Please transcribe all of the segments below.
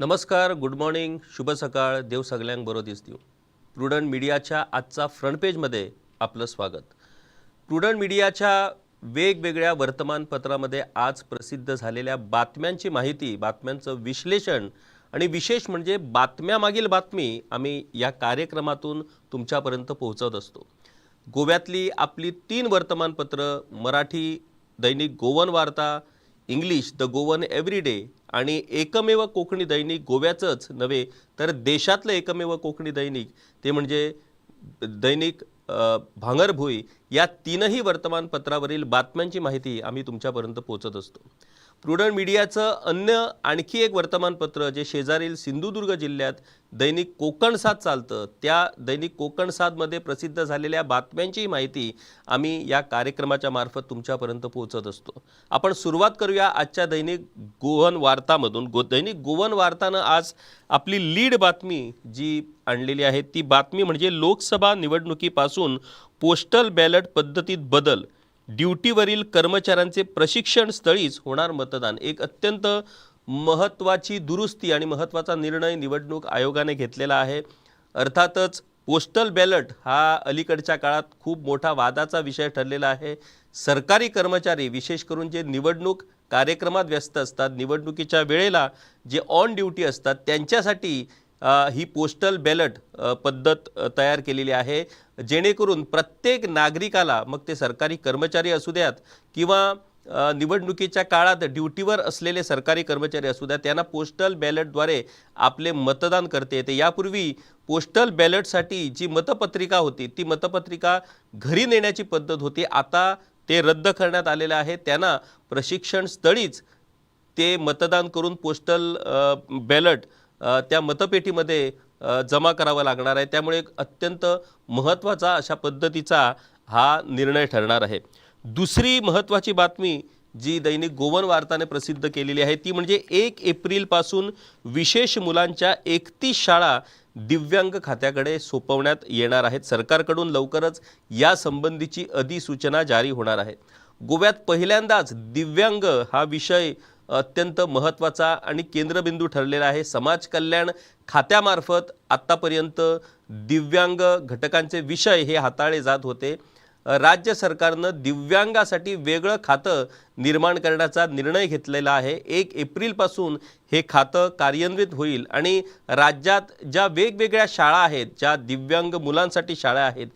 नमस्कार good morning शुभ सकाळ देव सगळ्यांक बरो दीस दिवं प्रुडंट मिडियाच्या आजचा फ्रंट पेजमध्ये आपलं स्वागत. प्रुडंट मीडियाच्या वेगवेगळ्या वर्तमानपत्रामध्ये आज प्रसिद्ध झालेल्या बातम्यांची माहिती बातम्यांचं विश्लेषण आणि विशेष म्हणजे बातम्यामागील बातमी आम्ही या कार्यक्रमातून तुमच्यापर्यंत पोहोचवत असतो. गोव्यातली आपली तीन वर्तमानपत्र मराठी दैनिक गोवन वार्ता इंग्लिश द गोवन एव्हरीडे आणि एकमेव कोकणी दैनिक गोव्याचंच नव्हे तर देशातलं एकमेव कोकणी दैनिक ते म्हणजे दैनिक भांगरभुई या तीनही वर्तमानपत्रावरील बातम्यांची माहिती आम्ही तुमच्यापर्यंत पोहोचत असतो. प्रुडंट मीडियाचं अन्य आणखी एक वर्तमानपत्र जे शेजारील सिंधुदुर्ग जिल्ह्यात दैनिक कोकण साथ चालतं त्या दैनिक कोकण साथमध्ये प्रसिद्ध झालेल्या बातम्यांची माहिती आम्ही या कार्यक्रमाच्या मार्फत तुमच्यापर्यंत पोहोचत असतो. आपण सुरुवात करूया आजच्या दैनिक गोवन वार्तामधून. गो दैनिक गोवन वार्तानं आज आपली लीड बातमी जी आणलेली आहे ती बातमी म्हणजे लोकसभा निवडणुकीपासून पोस्टल बॅलट पद्धतीत बदल. ड्युटीवरील कर्मचाऱ्यांचे प्रशिक्षण स्थळीच होणार मतदान. एक अत्यंत महत्त्वाची दुरुस्ती आणि महत्त्वाचा निर्णय निवडणूक आयोगाने घेतलेला आहे. अर्थातच पोस्टल बॅलट हा अलीकडच्या काळात खूप मोठा वादाचा विषय ठरलेला आहे. सरकारी कर्मचारी विशेष करून जे निवडणूक कार्यक्रमात व्यस्त असतात निवडणुकीच्या वेळेला जे ऑन ड्युटी असतात त्यांच्यासाठी ही पोस्टल बॅलट पद्धत तयार केलेली आहे. जेणेकरून प्रत्येक नागरिकाला मग ते सरकारी कर्मचारी असू द्यात किंवा निवडणुकीच्या काळात ड्युटीवर असलेले सरकारी कर्मचारी असू द्या त्यांना पोस्टल बॅलटद्वारे आपले मतदान करते येते. यापूर्वी पोस्टल बॅलेटसाठी जी मतपत्रिका होती ती मतपत्रिका घरी नेण्याची पद्धत होती. आता ते रद्द करण्यात आलेलं आहे. त्यांना प्रशिक्षण स्थळीच ते मतदान करून पोस्टल बॅलट त्या मतपेटीमध्ये जमा करावं लागणार आहे. त्यामुळे एक अत्यंत महत्त्वाचा अशा पद्धतीचा हा निर्णय ठरणार आहे. दुसरी महत्त्वाची बातमी जी दैनिक गोवन वार्ताने प्रसिद्ध केलेली आहे ती म्हणजे एक एप्रिलपासून विशेष मुलांच्या एकतीस शाळा दिव्यांग खात्याकडे सोपवण्यात येणार आहेत. सरकारकडून लवकरच या संबंधीची अधिसूचना जारी होणार आहे. गोव्यात पहिल्यांदाच दिव्यांग हा विषय अत्यंत महत्त्वाचा आणि केंद्रबिंदू ठरलेला आहे. समाज कल्याण खात्यामार्फत आत्तापर्यंत दिव्यांग घटकांचे विषय हे हाताळले जात होते. राज्य सरकारनं दिव्यांगासाठी वेगळं खातं निर्माण करण्याचा निर्णय घेतलेला आहे. एक एप्रिलपासून हे खातं कार्यान्वित होईल आणि राज्यात ज्या वेगवेगळ्या शाळा आहेत ज्या दिव्यांग मुलांसाठी शाळा आहेत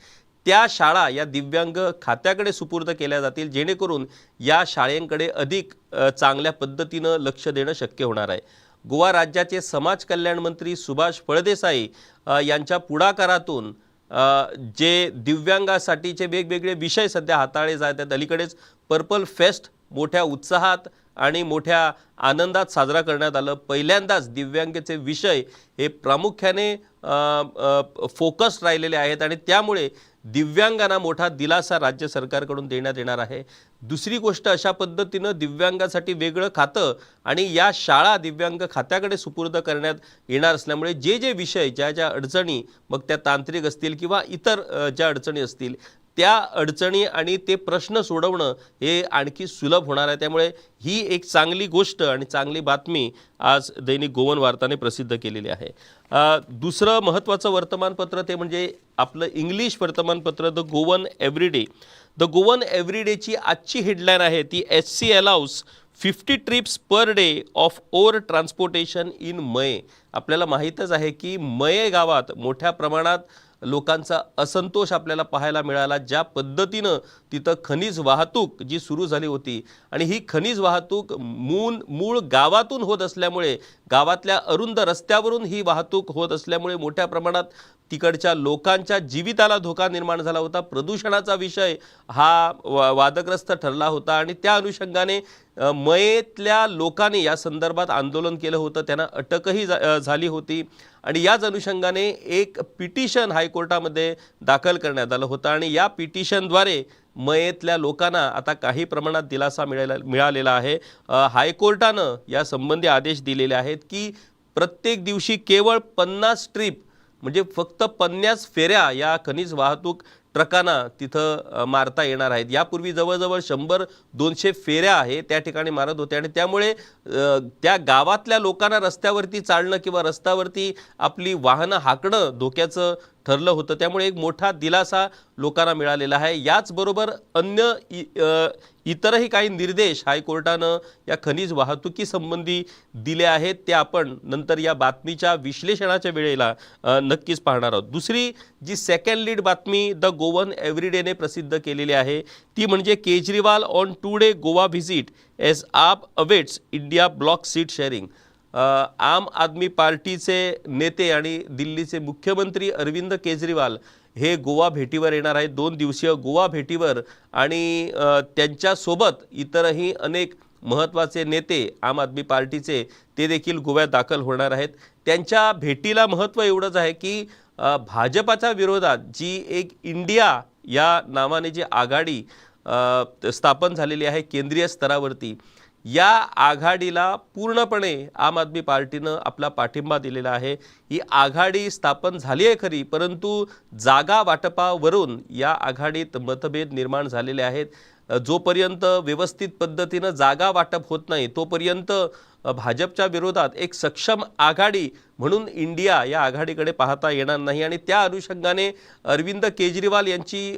त्या शाळा या दिव्यांग खात्याकडे सुपूर्द केल्या जातील जेणेकरून या शाळेंकडे अधिक चांगल्या पद्धतीनं लक्ष देणं शक्य होणार आहे. गोवा राज्याचे समाज कल्याण मंत्री सुभाष फळदेसाई यांच्या पुढाकारातून जे दिव्यांगासाठीचे वेगवेगळे विषय सध्या हाताळले जात आहेत अलीकडेच पर्पल फेस्ट मोठ्या उत्साहात आणि मोठ्या आनंदात साजरा करण्यात आलं. पहिल्यांदाच दिव्यांगेचे विषय हे प्रामुख्याने फोकस राहिलेले आहेत आणि त्यामुळे दिव्यांगांना मोठा दिलासा राज्य सरकारकडून देण्यात येणार आहे. दुसरी गोष्ट अशा पद्धतीनं दिव्यांगासाठी वेगळं खातं आणि या शाळा दिव्यांग खात्याकडे सुपूर्द करण्यात येणार असल्यामुळे जे जे विषय ज्या ज्या अडचणी मग त्या तांत्रिक असतील किंवा इतर ज्या अडचणी असतील त्या अडचणी आणि ते प्रश्न सोडवणं हे आणखी सुलभ होणार आहे. त्यामुळे ही एक चांगली गोष्ट आणि चांगली बातमी आज दैनिक गोवन वार्ताने प्रसिद्ध केलेली आहे. दुसरं महत्त्वाचं वर्तमानपत्र ते म्हणजे आपलं इंग्लिश वर्तमानपत्र the Goan everyday the Goan एव्हरीडेची आजची हेडलाईन आहे. ती S C allows fifty trips per day of ore transportation in मये आपल्याला माहीतच आहे की मये गावात मोठ्या प्रमाणात लोकांचा असंतोष आपल्याला पाहायला मिळाला. ज्या पद्धतीनं तिथं खनिज वाहतूक जी सुरू झाली होती आणि ही खनिज वाहतूक मूल मूळ गावातून होत असल्यामुळे गावातल्या अरुंद रस्त्यावरून ही वाहतूक होत असल्यामुळे मोठ्या प्रमाणात तिकडच्या लोकांच्या जीविताला धोका निर्माण झाला होता. प्रदूषणाचा विषय हा वा वादग्रस्त ठरला होता आणि त्या अनुषंगाने मयेतल्या लोकांनी या संदर्भात आंदोलन केलं होतं. त्यांना अटकही झाली होती. आणि याच अनुषंगाने एक पिटिशन हायकोर्टामध्ये दाखल करण्यात आलं होतं. आणि या पिटिशनद्वारे मयेतल्या लोकांना आता काही प्रमाणात दिलासा मिळाला मिळालेला आहे. हायकोर्टानं या संबंधी आदेश दिलेले आहेत की प्रत्येक दिवशी केवळ पन्नास ट्रिप म्हणजे फक्त पन्नास फेऱ्या या खनिज वाहतूक ट्रकांना तिथं मारता येणार आहेत. यापूर्वी जवळजवळ शंभर दोनशे फेऱ्या आहे त्या ठिकाणी मारत होते आणि त्यामुळे त्या गावातल्या लोकांना रस्त्यावरती चालणं किंवा रस्त्यावरती आपली वाहनं हाकणं धोक्याचं ठरलं होतं. त्यामुळे एक मोठा दिलासा लोकांना मिळालेला आहे. याचबरोबर अन्य इतरही काही निर्देश हायकोर्टानं या खनिज वाहतुकीसंबंधी दिले आहेत. ते आपण नंतर या बातमीच्या विश्लेषणाच्या वेळेला नक्कीच पाहणार आहोत. दुसरी जी सेकंड लीड बातमी द गोवन एव्हरीडेने प्रसिद्ध केलेली आहे ती म्हणजे Kejriwal on two day Goa visit as AAP awaits India bloc seat sharing. Aam Aadmi पार्टीचे नेते आणि दिल्लीचे मुख्यमंत्री अरविंद केजरीवाल हे गोवा भेटीवर येणार आहेत. दोन दिवसीय गोवा भेटीवर आणि त्यांच्यासोबत इतरही अनेक महत्त्वाचे नेते आम आदमी पार्टीचे ते देखील गोव्यात दाखल होणार आहेत. त्यांच्या भेटीला महत्त्व एवढंच आहे की भाजपाच्या विरोधात जी एक इंडिया या नावाने जी आघाडी स्थापन झालेली आहे केंद्रीय स्तरावरती या आघाडीला पूर्णपणे आम आदमी पार्टीनं आपला पाठिंबा दिलेला आहे. ही आघाडी स्थापन झाली आहे खरी परंतु जागा वाटपावरून या आघाडीत मतभेद निर्माण झालेले आहेत. जोपर्यंत व्यवस्थित पद्धतीनं जागा वाटप होत नाही तोपर्यंत भाजपच्या विरोधात एक सक्षम आघाडी म्हणून इंडिया या आघाडीकडे पाहता येणार नाही आणि त्या अनुषंगाने अरविंद केजरीवाल यांची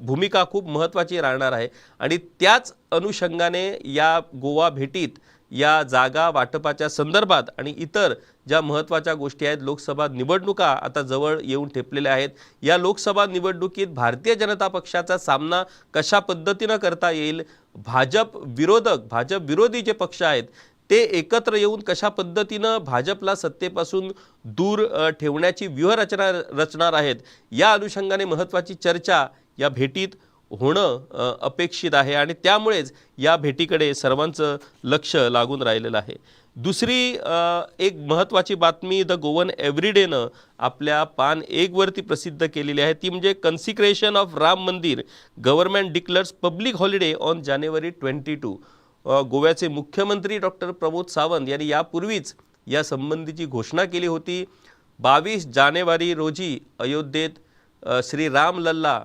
भूमिका खूप महत्त्वाची राहणार आहे. आणि त्याच अनुषंगाने या गोवा भेटीत या जागा वाटपाच्या संदर्भात आणि इतर ज्या महत्त्वाच्या गोष्टी आहेत लोकसभा निवडणुका आता जवळ येऊन ठेपलेल्या आहेत. या लोकसभा निवडणुकीत भारतीय जनता पक्षाचा सामना कशा पद्धतीनं करता येईल? भाजप विरोधक भाजप विरोधी जे पक्ष आहेत ते एकत्र येऊन कशा पद्धतीनं भाजपला सत्तेपासून दूर ठेवण्याची व्यूहरचना रचणार आहेत या अनुषंगाने महत्त्वाची चर्चा या भेटीत होणं अपेक्षित आहे आणि त्यामुळेच या भेटीकडे सर्वांचं लक्ष लागून राहिलेलं आहे. दुसरी एक महत्त्वाची बातमी द गोवन एव्हरीडेनं आपल्या पान एकवरती प्रसिद्ध केलेली आहे. ती म्हणजे consecration of Ram Mandir government declares public holiday on January twenty two. गोव्याचे मुख्यमंत्री डॉक्टर प्रमोद सावंत यांनी यापूर्वीच या संबंधीची घोषणा केली होती. बावीस जानेवारी रोजी अयोध्येत श्री राम लल्ला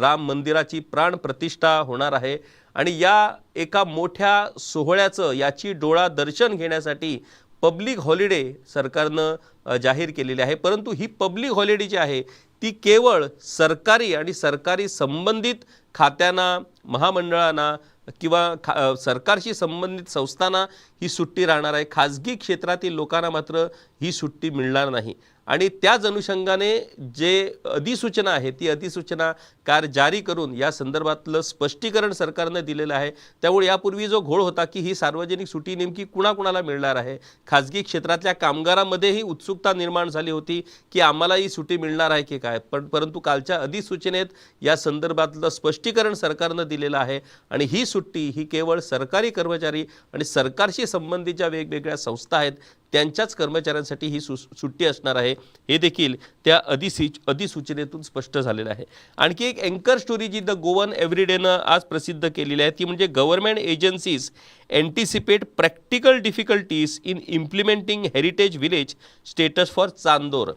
राम मंदिराची प्राण प्रतिष्ठा होणार आहे. आणि या एका मोठ्या सोहळ्याचं याची डोळा दर्शन घेण्यासाठी पब्लिक हॉलिडे सरकारनं जाहीर केलेली आहे. परंतु ही पब्लिक हॉलिडे जी आहे ती केवळ सरकारी आणि सरकारी संबंधित खात्यांना महामंडळांना किंवा खा सरकारशी संबंधित संस्थांना ही सुट्टी राहणार आहे. खाजगी क्षेत्रातील लोकांना मात्र ही सुट्टी मिळणार नाही. आणि त्याच अनुषंगाने जे अधिसूचना आहे ती अधिसूचना कार जारी करून या संदर्भातलं स्पष्टीकरण सरकारनं दिलेलं आहे. त्यामुळे यापूर्वी जो घोळ होता की ही सार्वजनिक सुट्टी नेमकी कुणाकुणाला मिळणार आहे? खाजगी क्षेत्रातल्या कामगारांमध्येही उत्सुकता निर्माण झाली होती की आम्हाला ही सुट्टी मिळणार आहे की काय? पण परंतु कालच्या अधिसूचनेत या संदर्भातलं स्पष्टीकरण सरकारनं दिलेलं आहे आणि ही सुट्टी ही केवळ सरकारी कर्मचारी आणि सरकारशी संबंधित ज्या वेगवेगळ्या संस्था आहेत त्यांच्याच कर्मचाऱ्यांसाठी ही सु सुट्टी असणार आहे. हे देखील त्या अधिसि अधिसूचनेतून स्पष्ट झालेलं आहे. आणखी एक अँकर स्टोरी जी द गोवन एव्हरीडेनं आज प्रसिद्ध केलेली आहे ती म्हणजे government agencies anticipate practical difficulties in implementing heritage village status for Chandor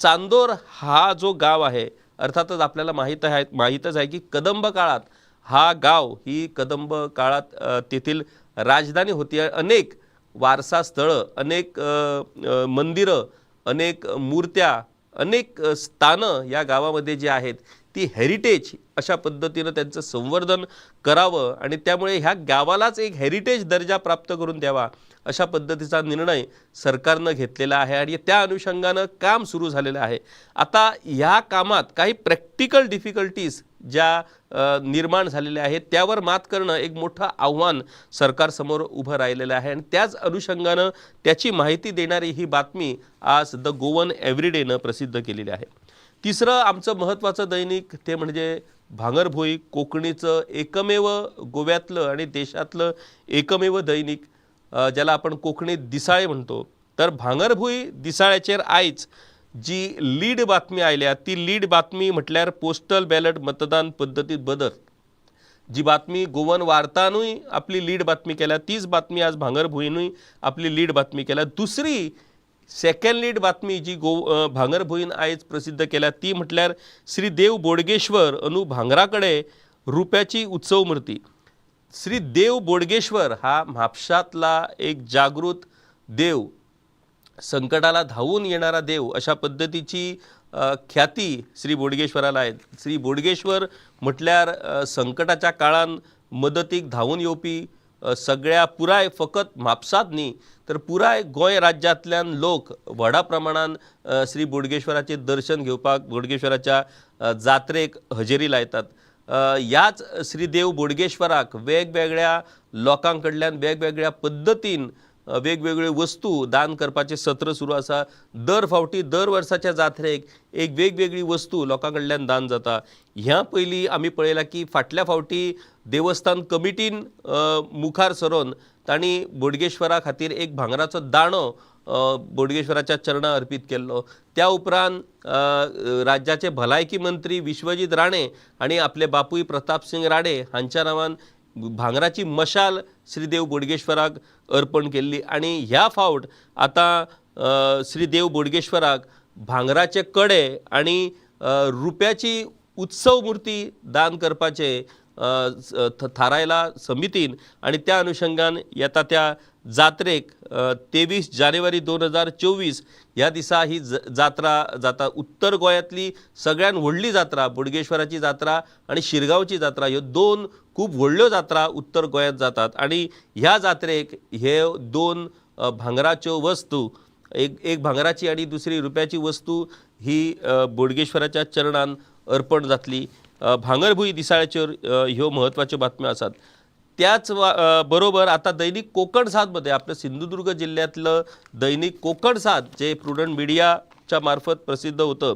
Chandor हा जो गाव आहे अर्थातच आपल्याला माहीत आहे माहीतच आहे की कदंब काळात हा गाव ही कदंब काळात तेथील राजधानी होती. अनेक वारसा स्थळं अनेक मंदिरं अनेक मूर्त्या अनेक स्थानं या गावामध्ये जी आहेत ती हेरिटेज अशा पद्धतीनं त्यांचं संवर्धन करावं आणि त्यामुळे ह्या गावालाच एक हेरिटेज दर्जा प्राप्त करून द्यावा अशा पद्धतीचा निर्णय सरकारनं घेतलेला आहे आणि त्या अनुषंगानं काम सुरू झालेलं आहे. आता ह्या कामात काही प्रॅक्टिकल डिफिकल्टीज ज्या निर्माण झालेल्या आहेत त्यावर मात करणं एक मोठं आव्हान सरकारसमोर उभं राहिलेलं आहे. आणि त्याच अनुषंगानं त्याची माहिती देणारी ही बातमी आज द गोवन एव्हरीडेनं प्रसिद्ध केलेली आहे. तिसरं आमचं महत्त्वाचं दैनिक ते म्हणजे भांगरभोई कोकणीचं एकमेव गोव्यातलं आणि देशातलं एकमेव दैनिक ज्याला आपण कोकणीत दिसाळे म्हणतो. तर भांगरभुई दिसाळ्याचेर आयज जी लीड बातमी आयल्या ती लीड बातमी म्हटल्यार पोस्टल बॅलट मतदान पद्दतीत बदल. जी बातमी गोवन वार्तानूय आपली लीड बातमी केल्या तीच बातमी आज भांगरभुंयनूय आपली लीड बातमी केल्या. दुसरी सेकंड लीड बातमी जी गो भांगरभुंयन आयज प्रसिद्ध केल्या ती म्हटल्यार श्री देव बोडगेश्वर अनु भांगराकडे रुप्याची उत्सव मूर्ती. श्री देव बोडगेश्वर हा म्हापशातला एक जागृत देव. संकटाला धावून येणारा देव अशा पद्धतीची ख्याती श्री बोडगेश्वराला आहे श्री बोडगेश्वर म्हटल्यार संकटाच्या काळान मदतीक धावून येवपी सगळ्या पुराय फकत म्हापसात न्ही तर पुराय गोंय राज्यांतल्यान लोक व्हडा प्रमाणान श्री बोडगेश्वराचे दर्शन घेवपाक बोडगेश्वराच्या जात्रेक हजेरी लायतात. ह्याच श्रीदेव बोडगेश्वराक वेगवेगळ्या लोकां कडल्यान वेगवेगळ्या पद्दतीन वेगवेगळ्यो वस्तू दान करपाचें सत्र सुरू आसा दर फावटी दर वर्साच्या जात्रेक एक वेगवेगळी वस्तू लोकां कडल्यान दान जाता. ह्या पयलीं आमी पळयलां की फाटल्या फावटी देवस्थान कमिटीन मुखार सरोन तांणी बोडगेश्वरा खातीर एक भांगराचो दाणो बोडगेश्वराच्या चरणां अर्पीत केल्लो. त्या उपरांत राज्याचे भलायकी मंत्री विश्वजीत राणे आनी आपले बापूय प्रताप सिंग राणे हांच्या नांवान भांगराची मशाल श्री देव बोडगेश्वराक अर्पण केल्ली. आणि ह्या फावट आतां श्रीदेव श्री देव बोडगेश्वराक भांगराचे कडे आणि रुप्याची उत्सव मूर्ती दान करपाचे थारायला समितीन आणि त्या अनुषंगान येता त्या जात्रेक तेवीस जानेवारी दोन हजार चोवीस ह्या दिसा ही ज जात्रा जाता. उत्तर गोंयांतली सगळ्यात व्हडली जात्रा बोडगेश्वराची जात्रा आणि शिरगांवची जात्रा ह्यो दोन खूब व्हडल्यो जात्रा उत्तर गोंयांत जातात. आणि ह्या जात्रेक हे दोन भांगराच्यो वस्तू एक एक भांगराची आणि दुसरी रुप्याची वस्तू ही बोडगेश्वराच्या चरणान अर्पण जातली. भांगरभूंय दिसाळ्याचेर ह्यो म्हत्वाच्यो बातम्यो आसात. त्याच वा- बरोबर आता दैनिक कोकण साधमध्ये आपलं सिंधुदुर्ग जिल्ह्यातलं दैनिक कोकण साध जे प्रुडंट मीडियाच्या मार्फत प्रसिद्ध होतं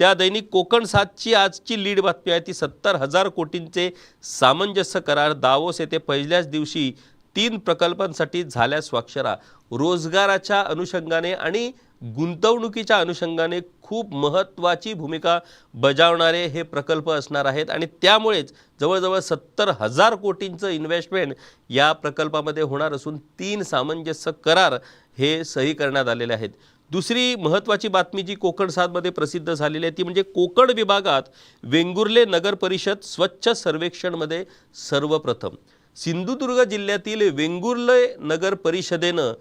त्या दैनिक कोकण सातची आजची लीड बातमी आहे ती सत्तर हजार कोटींचे सामंजस्य करार दावोस येथे पहिल्याच दिवशी तीन प्रकल्पांसाठी झाल्या स्वाक्षरा रोजगाराच्या अनुषंगाने आणि गुंतवणुकीच्या अनुषंगाने खूप महत्त्वाची भूमिका बजावणारे हे प्रकल्प असणार आहेत. आणि त्यामुळेच जवळजवळ सत्तर हजार कोटींचं इन्व्हेस्टमेंट या प्रकल्पामध्ये होणार असून तीन सामंजस्य करार हे सही करण्यात आलेले आहेत. दुसरी महत्त्वाची बातमी जी कोकण सातमध्ये प्रसिद्ध झालेली आहे ती म्हणजे कोकण विभागात वेंगुर्ले नगर परिषद स्वच्छ सर्वेक्षणमध्ये सर्वप्रथम. सिंधुदुर्ग जिल्ह्यातील वेंगुर्ले नगर परिषदेनं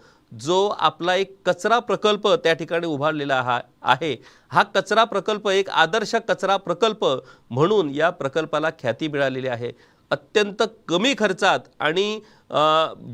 जो आपला एक कचरा प्रकल्प त्या ठिकाणी उभारलेला हा आहे हा कचरा प्रकल्प एक आदर्श कचरा प्रकल्प म्हणून या प्रकल्पाला ख्याती मिळालेली आहे. अत्यंत कमी खर्चात आणि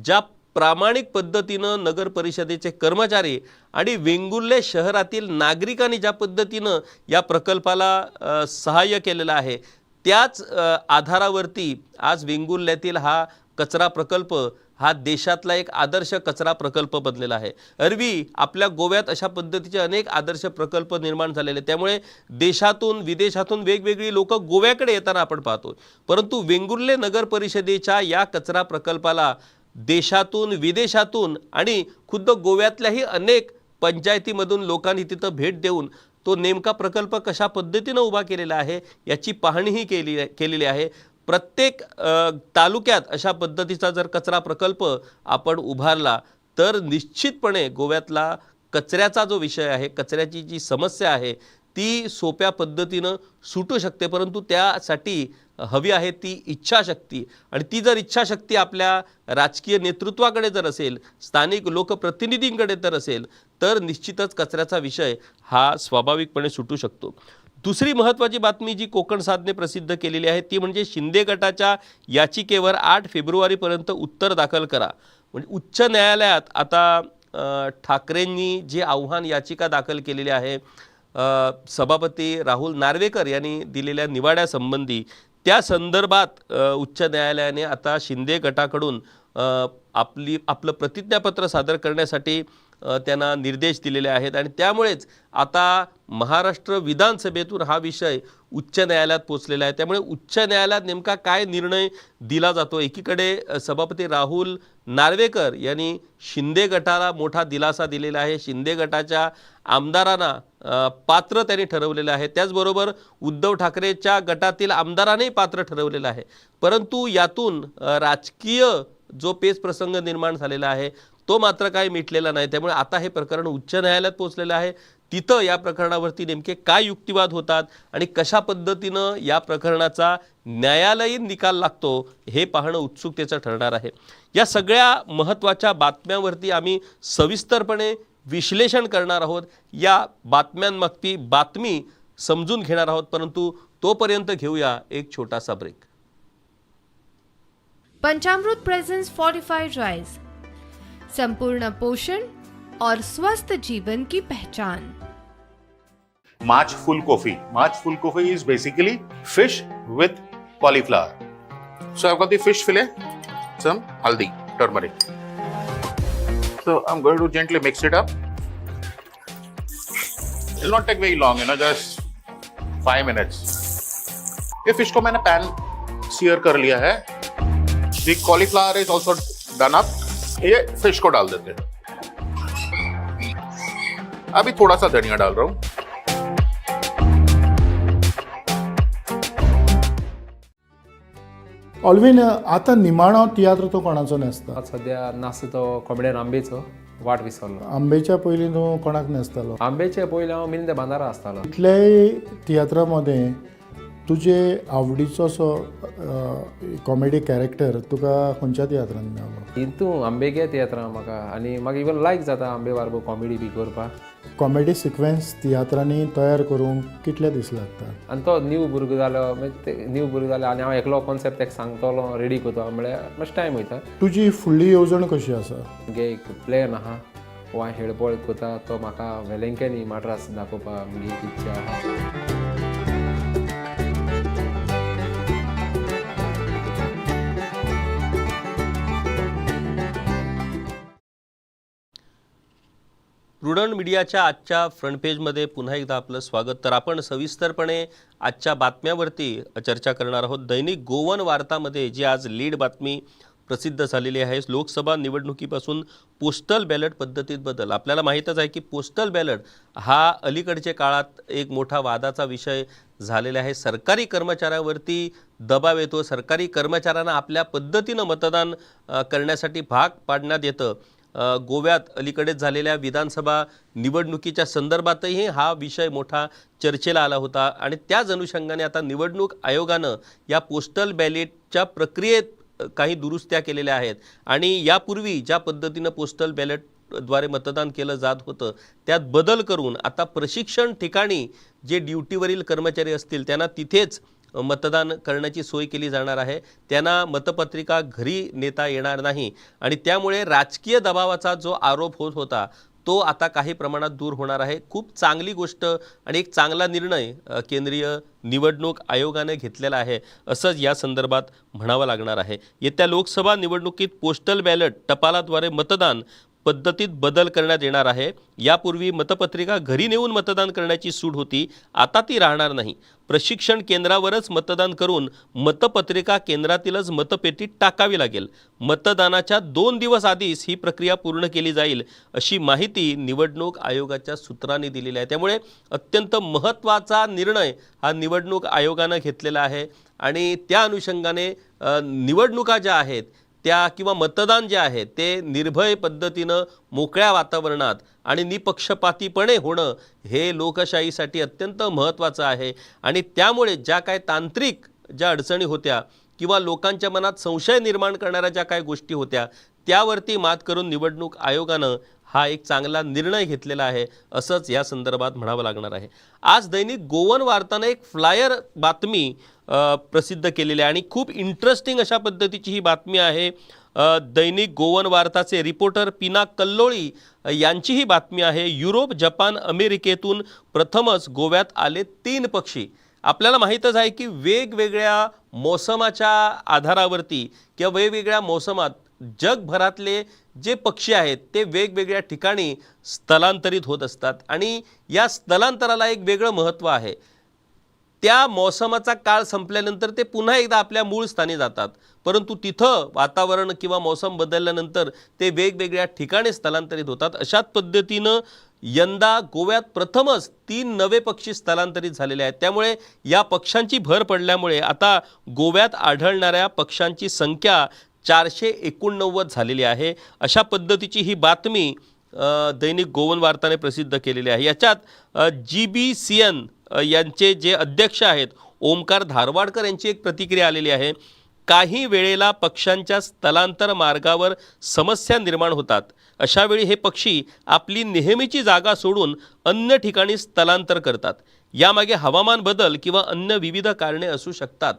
ज्या प्रामाणिक पद्धतीनं नगर परिषदेचे कर्मचारी आणि वेंगुर्ले शहरातील नागरिकांनी ज्या पद्धतीनं या प्रकल्पाला सहाय्य केलेलं आहे त्याच आधारावरती आज वेंगुर्ल्यातील हा कचरा प्रकल्प हा देशातला एक आदर्श कचरा प्रकल्प बनलेला आहे. अरवी आपल्या गोव्यात अशा पद्धतीचे अनेक आदर्श प्रकल्प निर्माण झालेले आहेत. त्यामुळे देशातून विदेशातून वेगवेगळी लोक गोव्याकडे येताना आपण पाहतो परंतु वेंगुर्ले नगर परिषदेच्या या कचरा प्रकल्पाला देशातून विदेशातून आणि खुद्द गोव्यातल्याही अनेक पंचायतीमधून लोकांनी तिथं भेट देऊन तो नेमका प्रकल्प कशा पद्धतीनं उभा केलेला आहे याची पाहणीही केली केलेली आहे. प्रत्येक तालुक्यात अशा पद्धतीचा जर कचरा प्रकल्प आपण उभारला तर निश्चितपणे गोव्यातला कचऱ्याचा जो विषय आहे कचऱ्याची जी समस्या आहे ती सोप्या पद्धतीनं सुटू शकते. परंतु त्यासाठी हवी आहे ती इच्छाशक्ती. आणि ती जर इच्छाशक्ती आपल्या राजकीय नेतृत्वाकडे जर असेल स्थानिक लोकप्रतिनिधींकडे जर असेल तर निश्चितच कचऱ्याचा विषय हा स्वाभाविकपणे सुटू शकतो. दुसरी महत्त्वाची बातमी जी कोकण साधने प्रसिद्ध केलेली आहे ती म्हणजे शिंदे गटाच्या याचिकेवर आठ फेब्रुवारीपर्यंत उत्तर दाखल करा. म्हणजे उच्च न्यायालयात आता ठाकरेंनी जे आव्हान याचिका दाखल केलेली आहे सभापती राहुल नार्वेकर यांनी दिलेल्या निवाड्यासंबंधी त्या संदर्भात उच्च न्यायालयाने आता शिंदे गटाकडून आपली आपलं प्रतिज्ञापत्र सादर करण्यासाठी त्यांना निर्देश दिलेले आहेत. आणि त्यामुळेच आता महाराष्ट्र विधानसभेतून हा विषय उच्च न्यायालयात पोचलेला आहे. त्यामुळे उच्च न्यायालयात नेमका काय निर्णय दिला जातो एकीकडे सभापती राहुल नार्वेकर यांनी शिंदे गटाला मोठा दिलासा दिलेला आहे. शिंदे गटाच्या आमदारांना पात्र त्यांनी ठरवलेलं आहे. त्याचबरोबर उद्धव ठाकरेच्या गटातील आमदारांनाही पात्र ठरवलेलं आहे. परंतु यातून राजकीय जो पेच प्रसंग निर्माण झालेला आहे तो मात्र काही मिटलेला नाही. त्यामुळे आता हे प्रकरण उच्च न्यायालयात पोहोचलेलं आहे. तिथं या प्रकरणावरती नेमके काय युक्तिवाद होतात आणि कशा पद्धतीनं या प्रकरणाचा न्यायालयीन निकाल लागतो हे पाहणं उत्सुकतेचं ठरणार आहे. या सगळ्या महत्त्वाच्या बातम्यांवरती आम्ही सविस्तरपणे विश्लेषण करणार आहोत. या बातम्यांमागती बातमी समजून घेणार आहोत. परंतु तोपर्यंत घेऊया एक छोटासा break Panchamrut presents fortified rice संपूर्ण पोषण और स्वस्थ जीवन की पहचान। Maach phulkopi maach phulkopi is basically fish with cauliflower so I got the fish fillet some haldi turmeric so I am going to gently mix it up it not take very long you know just five minutes ये fish को मैंने pan sear कर लिया है। The cauliflower is also done up ये fish को डाल देते हैं। अभी थोड़ा सा धनिया डाल रहा हूँ। ऑलवीन आता निमाणो तियात्र तो कोणाचो न्हेसता आतां सद्या नाचता तो कोंबड्यान आंबेचो वाट विसरलो. आंबेच्या पयलीं तूं कोणाक न्हेसतालो आंबेचे पयलीं हांव मिलिंद बांदारा आसतालो इतलेय तियात्रा मध्ये तुजे आवडीचो असो कॉमेडी कॅरेक्टर तुका खंयच्या तियात्रान मेळलो हितू आंबेगे तियात्रां म्हाका. आनी म्हाका इवन लायक जाता आंबे बारबो कॉमेडी बी करपाक कॉमेडी सिक्वेन्स तियात्रांनी तयार करूंक कितले दीस लागतात आनी तो न्यू भुरगो जालो ते न्यू भुरगो जालो आनी हांव एकलो कॉन्सेप्ट ताका सांगतलो रेडी करतलो म्हळ्यार मातशें टायम वयता तुजी फुडली येवजण कशी आसा? म्हगे एक प्लॅन आहा. हो हांव करता तो म्हाका वेलेंकेनी माड्रास दाखोवपाक म्हजी इच्छा आहा. रुडण मीडियाच्या आजच्या फ्रंट पेजमध्ये पुन्हा एकदा आपलं स्वागत. तर आपण सविस्तरपणे आजच्या बातम्यावरती चर्चा करणार आहोत. दैनिक गोवन वार्तामध्ये जी आज लीड बातमी प्रसिद्ध झालेली आहे लोकसभा निवडणुकीपासून पोस्टल बॅलट पद्धतीत बदल. आपल्याला माहीतच आहे की पोस्टल बॅलट हा अलीकडच्या काळात एक मोठा वादाचा विषय झालेला आहे. सरकारी कर्मचाऱ्यावरती दबाव येतो. सरकारी कर्मचाऱ्यांना आपल्या पद्धतीनं मतदान करण्यासाठी भाग पाडण्यात येतं. गोव्यात अलीकडेच झालेल्या विधानसभा निवडणुकीच्या संदर्भातही हा विषय मोठा चर्चेला आला होता. आणि त्याच अनुषंगाने आता निवडणूक आयोगानं या पोस्टल बॅलेटच्या प्रक्रियेत काही दुरुस्त्या केलेल्या आहेत. आणि यापूर्वी ज्या पद्धतीनं पोस्टल बॅलेटद्वारे मतदान केलं जात होतं त्यात बदल करून आता प्रशिक्षण ठिकाणी जे ड्युटीवरील कर्मचारी असतील त्यांना तिथेच मतदान करण्याची सोय केली जाणार आहे. त्यांना मतपत्रिका घरी नेता येणार नाही. आणि त्यामुळे राजकीय दबावाचा जो आरोप होत होता तो आता काही प्रमाणात दूर होणार आहे. खूप चांगली गोष्ट आणि एक चांगला निर्णय केंद्रीय निवडणूक आयोगाने घेतलेला आहे. असंच या संदर्भात म्हणावं लागणार आहे. येत्या लोकसभा निवडणुकीत पोस्टल बॅलट टपालाद्वारे मतदान पद्धतीत बदल करण्यात येणार आहे. यापूर्वी मतपत्रिका घरी नेऊन मतदान करण्याची सूट होती. आता ती राहणार नाही. प्रशिक्षण केंद्रावरच मतदान करून मतपत्रिका केंद्रातीलच मतपेटीत टाकावी लागेल. मतदानाच्या दोन दिवस आधीच ही प्रक्रिया पूर्ण केली जाईल अशी माहिती निवडणूक आयोगाच्या सूत्रांनी दिलेली आहे. त्यामुळे अत्यंत महत्त्वाचा निर्णय हा निवडणूक आयोगानं घेतलेला आहे. आणि त्या अनुषंगाने निवडणुका ज्या आहेत त्या किंवा मतदान जे आहे ते निर्भय पद्धतीनं मोकळ्या वातावरणात आणि निपक्षपातीपणे होणं हे लोकशाहीसाठी अत्यंत महत्त्वाचं आहे. आणि त्यामुळे ज्या काय तांत्रिक ज्या अडचणी होत्या किंवा लोकांच्या मनात संशय निर्माण करणाऱ्या ज्या काही गोष्टी होत्या त्यावरती मात करून निवडणूक आयोगानं हा एक चांगला निर्णय घेतलेला आहे असंच या संदर्भात म्हणावं लागणार आहे. आज दैनिक गोवन वार्तानं एक फ्लायर बातमी प्रसिद्ध केलेली आहे. आणि खूप इंटरेस्टिंग अशा पद्धतीची ही बातमी आहे. दैनिक गोवन वार्ताचे रिपोर्टर पिना कल्लोळी यांची ही बातमी आहे. युरोप जपान अमेरिकेतून प्रथमच गोव्यात आले तीन पक्षी. आपल्याला माहीतच आहे की वेगवेगळ्या मोसमाच्या आधारावरती किंवा वेगवेगळ्या मोसमात जगभरातले जे पक्षी आहेत ते वेगवेगळ्या ठिकाणी स्थलांतरित होत असतात. आणि या स्थलांतराला एक वेगळं महत्त्व आहे. त्या मोसमाचा काळ संपल्यानंतर ते पुन्हा एकदा आपल्या मूळ स्थानी जातात. परंतु तिथं वातावरण किंवा मौसम बदलल्यानंतर ते वेगवेगळ्या ठिकाणी स्थलांतरित होतात. अशाच पद्धतीनं यंदा गोव्यात प्रथमच तीन नवे पक्षी स्थलांतरित झालेले आहेत. त्यामुळे या पक्ष्यांची भर पडल्यामुळे आता गोव्यात आढळणाऱ्या पक्ष्यांची संख्या चारशे एकोणनव्वद झालेली आहे. अशा पद्धतीची ही बातमी दैनिक गोवन वार्ताने प्रसिद्ध केलेली आहे. याच्यात जी बी सी एन यांचे जे अध्यक्ष आहेत ओमकार धारवाडकर यांची एक प्रतिक्रिया आलेली आहे. काही वेळेला पक्ष्यांच्या स्थलांतर मार्गावर समस्या निर्माण होतात. अशावेळी हे पक्षी आपली नेहमीची जागा सोडून अन्य ठिकाणी स्थलांतर करतात. यामागे हवामान बदल किंवा अन्य विविध कारणे असू शकतात.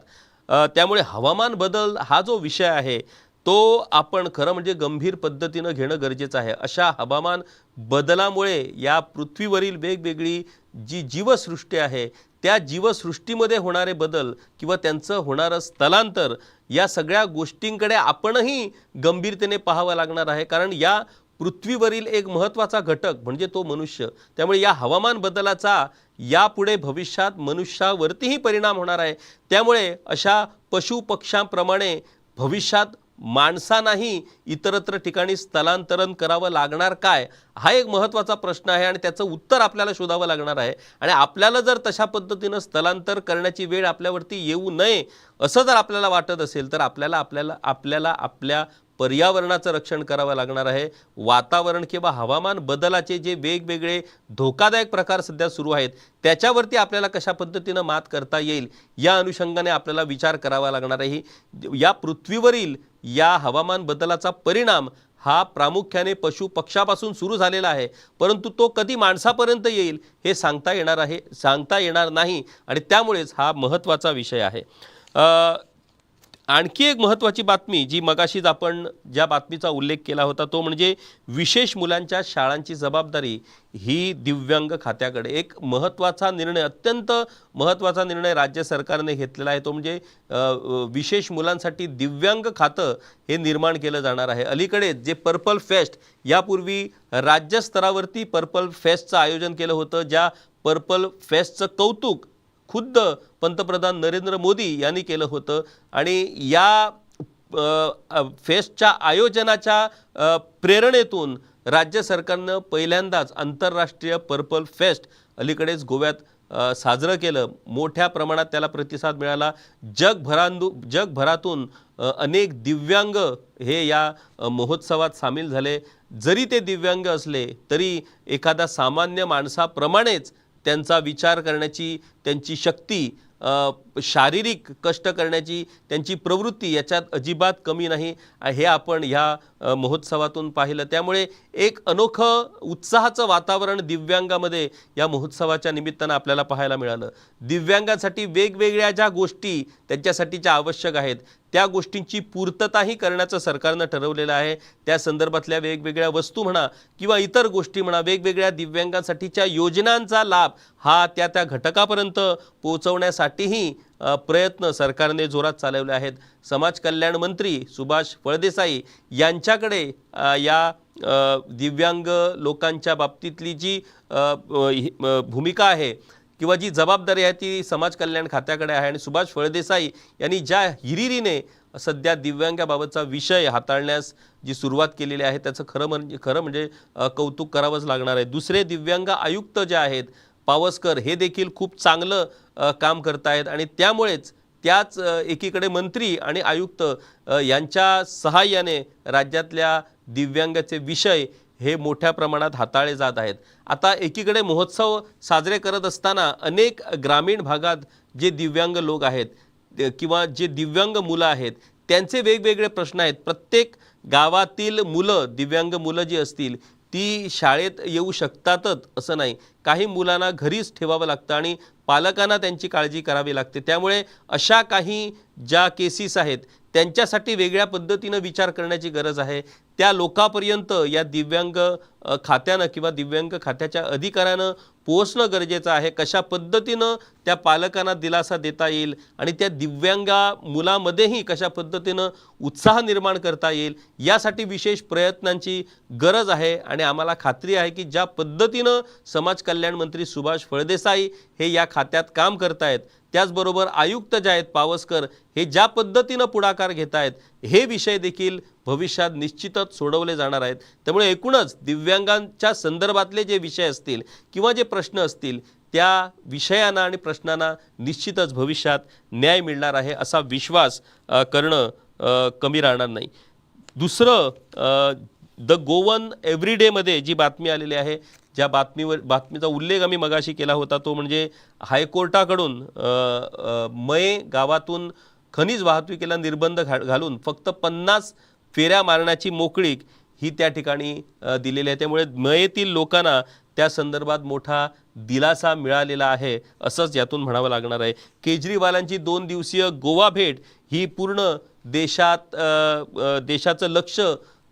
त्यामुळे हवामान बदल हा जो विषय आहे तो आपण खरं म्हणजे गंभीर पद्धतीनं घेणं गरजेचं आहे. अशा हवामान बदलामुळे या पृथ्वीवरील वेगवेगळी जी जीवसृष्टी आहे त्या जीवसृष्टीमध्ये होणारे बदल किंवा त्यांचं होणारं स्थलांतर या सगळ्या गोष्टींकडे आपणही गंभीरतेने पाहावं लागणार आहे. कारण या पृथ्वीवरील एक महत्त्वाचा घटक म्हणजे तो मनुष्य. त्यामुळे या हवामान बदलाचा यापुढे भविष्यात मनुष्यावरतीही परिणाम होणार आहे. त्यामुळे अशा पशुपक्ष्यांप्रमाणे भविष्यात माणसांनाही इतरत्र ठिकाणी स्थलांतरण करावं लागणार काय? हा एक महत्त्वाचा प्रश्न आहे आणि त्याचं उत्तर आपल्याला शोधावं लागणार आहे. आणि आपल्याला जर तशा पद्धतीनं स्थलांतर करण्याची वेळ आपल्यावरती येऊ नये असं जर आपल्याला वाटत असेल तर आपल्याला आपल्याला आपल्याला आपल्या पर्यावरणाचं रक्षण करावं लागणार आहे. वातावरण किंवा हवामान बदलाचे जे वेगवेगळे धोकादायक प्रकार सध्या सुरू आहेत त्याच्यावरती आपल्याला कशा पद्धतीनं मात करता येईल या अनुषंगाने आपल्याला विचार करावा लागणार आहे. या पृथ्वीवरील या हवामान बदलाचा परिणाम हा प्रामुख्याने पशु पक्षापासून सुरू झालेला आहे. परंतु तो कधी माणसापर्यंत येईल हे सांगता येणार आहे सांगता येणार नाही आणि त्यामुळेच हा महत्त्वाचा विषय आहे. आणखी एक महत्त्वाची बातमी जी मगाशीच आपण ज्या बातमीचा उल्लेख केला होता तो म्हणजे विशेष मुलांच्या शाळांची जबाबदारी ही दिव्यांग खात्याकडे. एक महत्त्वाचा निर्णय अत्यंत महत्त्वाचा निर्णय राज्य सरकारने घेतलेला आहे तो म्हणजे विशेष मुलांसाठी दिव्यांग खातं हे निर्माण केलं जाणार आहे. अलीकडेच जे पर्पल फेस्ट यापूर्वी राज्यस्तरावरती पर्पल फेस्टचं आयोजन केलं होतं ज्या पर्पल फेस्टचं कौतुक खुद्द पंतप्रधान नरेंद्र मोदी यांनी केलं होतं. आणि या फेस्टच्या आयोजनाच्या प्रेरणेतून राज्य सरकारनं पहिल्यांदाच आंतरराष्ट्रीय पर्पल फेस्ट अलीकडेच गोव्यात साजरं केलं. मोठ्या प्रमाणात त्याला प्रतिसाद मिळाला. जगभरांदू जगभरातून अनेक दिव्यांग हे या महोत्सवात सामील झाले. जरी ते दिव्यांग असले तरी एखादा सामान्य माणसाप्रमाणेच त्यांचा विचार करण्याची त्यांची शक्ती शारीरिक कष्ट करण्याची त्यांची प्रवृत्ती याच्यात अजिबात कमी नाही. हे आपण ह्या महोत्सवातून पाहिलं. त्यामुळे एक अनोखं उत्साहाचं वातावरण दिव्यांगामध्ये या महोत्सवाच्या निमित्तानं आपल्याला पाहायला मिळालं. दिव्यांगांसाठी वेगवेगळ्या ज्या गोष्टी त्यांच्यासाठीच्या आवश्यक आहेत त्या गोष्टींची पूर्तताही करण्याचं सरकारनं ठरवलेलं आहे. त्या संदर्भातल्या वेगवेगळ्या वस्तू म्हणा किंवा इतर गोष्टी म्हणा वेगवेगळ्या दिव्यांगांसाठीच्या योजनांचा लाभ हा त्या त्या घटकापर्यंत पोहोचवण्यासाठीही प्रयत्न सरकारने जोरात चालवले आहेत. समाज कल्याण मंत्री सुभाष फळदेसाई यांच्याकडे या दिव्यांग लोकांच्या बाबतीतली जी भूमिका आहे किंवा जी जबाबदारी आहे ती समाज कल्याण खात्याकडे आहे. आणि सुभाष फळदेसाई यांनी ज्या हिरिरीने सध्या दिव्यांगाबाबतचा विषय हाताळण्यास जी सुरुवात केलेली आहे त्याचं खरं म्हणजे खरं म्हणजे कौतुक करावंच लागणार आहे. दुसरे दिव्यांग आयुक्त जे आहेत पावसकर हे देखील खूप चांगलं काम काम करतायत आणि त्यामुळेच त्याच एकीकडे मंत्री आणि आयुक्त यांच्या सहाय्याने राज्यातल्या दिव्यांगाचे विषय हे मोठ्या प्रमाणात हाताळले जात आहेत. आता एकीकडे महोत्सव साजरे करत असताना अनेक ग्रामीण भागात जे दिव्यांग लोक आहेत किंवा जे दिव्यांग मुलं आहेत त्यांचे वेगवेगळे प्रश्न आहेत. प्रत्येक गावातील मुलं दिव्यांग मुलं जी असतील ती शाळेत येऊ शकतातच असं नाही. काही मुलांना घरीच ठेवावं लागतं आणि पालकांना त्यांची काळजी करावी लागते. त्यामुळे अशा काही ज्या केसेस आहेत त्यांच्यासाठी वेगळ्या पद्धतीनं विचार करण्याची गरज आहे. त्या लोकांपर्यंत या दिव्यांग खात्यानं किंवा दिव्यांग खात्याच्या अधिकाऱ्यानं पोहोचणं गरजेचं आहे. कशा पद्धतीनं त्या पालकांना दिलासा देता येईल आणि त्या दिव्यांगा मुलामध्येही कशा पद्धतीनं उत्साह निर्माण करता येईल यासाठी विशेष प्रयत्नांची गरज आहे आणि आम्हाला खात्री आहे की ज्या पद्धतीनं समाज कल्याण मंत्री सुभाष फळदेसाई हे या खात्यात काम करतायत त्याचबरोबर आयुक्त जे आहेत पावसकर हे ज्या पद्धतीनं पुढाकार घेत आहेत हे विषय देखील भविष्यात निश्चितच सोडवले जाणार आहेत. त्यामुळे एकूणच दिव्यांगांच्या संदर्भातले जे विषय असतील किंवा जे प्रश्न असतील त्या विषयांना आणि प्रश्नांना निश्चितच भविष्यात न्याय मिळणार आहे असा विश्वास करणं कमी राहणार नाही. दुसरं द गोवन एव्हरीडेमध्ये जी बातमी आलेली आहे ज्या बातमीवर बातमीचा उल्लेख आम्ही मगाशी केला होता तो म्हणजे हायकोर्टाकडून मये गावातून खनिज वाहतुकीला निर्बंध घा घालून फक्त पन्नास फेऱ्या मारण्याची मोकळीक ही त्या ठिकाणी दिलेली आहे. त्यामुळे मयेतील लोकांना त्या संदर्भात मोठा दिलासा मिळालेला आहे असंच यातून म्हणावं लागणार आहे. केजरीवालांची दोन दिवसीय गोवा भेट ही पूर्ण देशात देशाचं लक्ष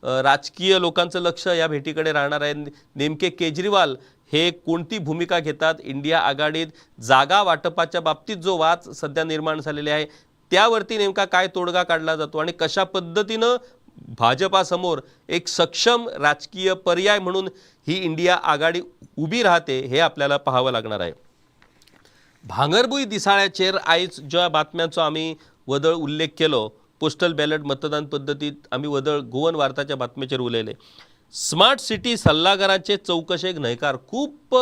राजकीय लोकांचं लक्ष या भेटीकडे राहणार आहे. नेमके केजरीवाल हे कोणती भूमिका घेतात? इंडिया आघाडीत जागा वाटपाच्या बाबतीत जो वाद सध्या निर्माण झालेले आहे त्यावरती नेमका काय तोडगा काढला जातो आणि कशा पद्धतीनं भाजपासमोर एक सक्षम राजकीय पर्याय म्हणून ही इंडिया आघाडी उभी राहते हे आपल्याला पाहावं लागणार आहे. भांगरभूंय दिसाळ्याचेर आयज ज्या बातम्यांचो आमी वदळ उल्लेख केलो पोस्टल बॅलट मतदान पद्धतीत आमी वदळ गोवन वार्ताच्या बातमेचेर उलयले. स्मार्ट सिटी सल्लागारांचे चौकशेक न्हयकार खूप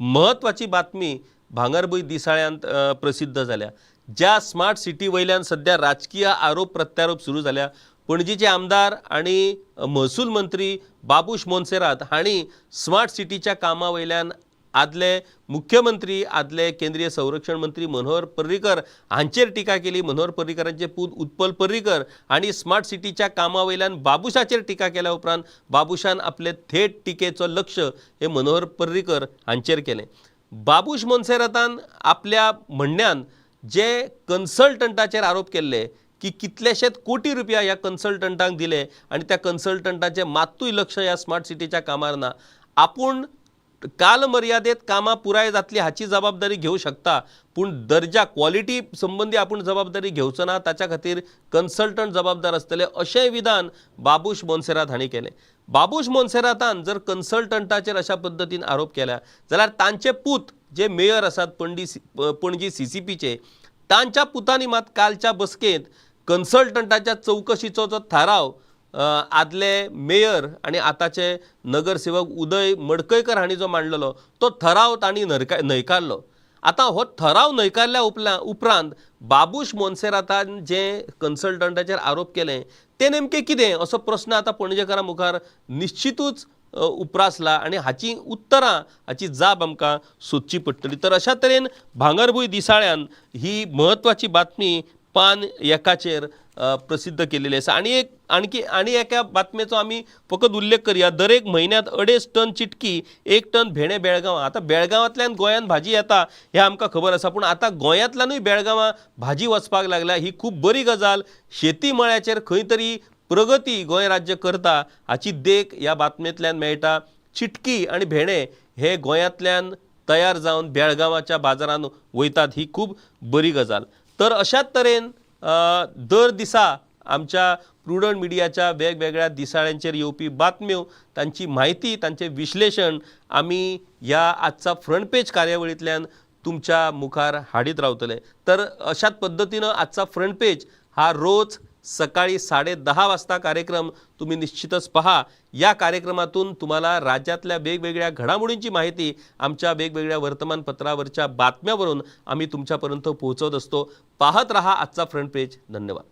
महत्वाची बातमी भांगरभूंय दिसाळ्यांत प्रसिद्ध जाल्या ज्या स्मार्ट सिटी वयल्यान सध्या राजकीय आरोप प्रत्यारोप सुरू जाल्या पणजीचे आमदार आणि महसूल मंत्री बाबूश मोन्सेरात हांणी स्मार्ट सिटीच्या कामा वयल्यान आदले मुख्यमंत्री आदले केंद्रीय संरक्षण मंत्री मनोहर पर्रीकर हांचेर टिका केली. मनोहर पर्रीकरांचे पूत उत्पल पर्रीकर आणि स्मार्ट सिटीच्या कामा वयल्यान बाबुशाचेर टिका केल्या उपरांत बाबुशान आपले थेट टिकेचो लक्ष हे मनोहर पर्रीकर हांचेर केलें. बाबूश मोन्सेरातान आपल्या म्हणण्यान जे कन्सल्टंटाचेर आरोप केल्ले की कितलेशेच कोटी रुपया ह्या कन्सल्टंटांक दिले आणि त्या कन्सल्टंटाचें मात्तूय लक्ष ह्या स्मार्ट सिटीच्या कामार ना आपूण काल मर्यादेत कामां पुराय जातली हाची जबाबदारी घेऊ शकता पूण दर्जा क्वॉलिटी संबंदी आपूण जबाबदारी घेवचो ना ताच्या खातीर कन्सल्टंट जबाबदार आसतले अशें विधान बाबूश मोन्सेरात हांणी केलें. बाबूश मोन्सेरातान जर कन्सल्टंटाचेर अशा पद्दतीन आरोप केला जाल्यार तांचे पूत जे मेयर आसात पणजी पणजी सी सी पीचे तांच्या पुतांनी मात कालच्या बसकेंत कन्सल्टंटाच्या चौकशीचो जो थाराव आदले मेयर आणि आताचे नगरसेवक उदय मडकयकर हांणी जो मांडलेलो तो ठराव तांणी नरका न्हयकारलो. आतां हो ठराव न्हयकारल्या उपला उपरांत बाबूश मोन्सेरातान जे कन्सल्टंटाचेर आरोप केले ते नेमकें कितें? असो प्रस्न आतां पणजेकारां मुखार निश्चितूच उप्रासला आणि हाची उत्तरां हाची जाप आमकां सोदची पडटली. तर अशा तरेन भांगरभूंय दिसाळ्यान ही म्हत्वाची बातमी पान एकाचेर प्रसिद्ध केलेले आसा आणि एक आणखी आणि एका बातमेचो आमी फकत उल्लेख करया. दर एक म्हयन्यात अडेज टन चिटकी एक टन भेणे बेळगांव. आतां बेळगांवांतल्यान गोंयांत भाजी येता हें आमकां खबर आसा पूण आतां गोंयांतल्यानूय बेळगांवां भाजी वचपाक लागल्या ही खूब बरी गजाल. शेती मळ्याचेर खंय तरी प्रगती गोंय राज्य करता हाची देख ह्या बातमेंतल्यान मेळटा. चिटकी आणि भेणे हे गोंयांतल्यान तयार जावन बेळगांवाच्या बाजारांत वयतात. ही खूब बरी गजाल. तर अशाच तरेन दर दिसा आमच्या प्रुडंट मिडियाच्या वेगवेगळ्या दिसाळ्यांचेर येवपी बातम्यो तांची म्हायती तांचें विश्लेशण आमी ह्या आजचा फ्रंट पेज कार्यावळींतल्यान तुमच्या मुखार हाडीत रावतले. तर अशाच पद्दतीनं आजचा फ्रंट पेज हा रोज सकाळी साडेदहा वाजता कार्यक्रम तुम्ही निश्चितच पहा. या कार्यक्रमातून तुम्हाला राज्यातल्या वेगवेगळ्या घडामोडींची माहिती आमच्या वेगवेगळ्या वर्तमानपत्रावरच्या बातम्यावरून आम्ही तुमच्यापर्यंत पोहोचवत असतो. पाहत रहा आजचा फ्रंट पेज धन्यवाद.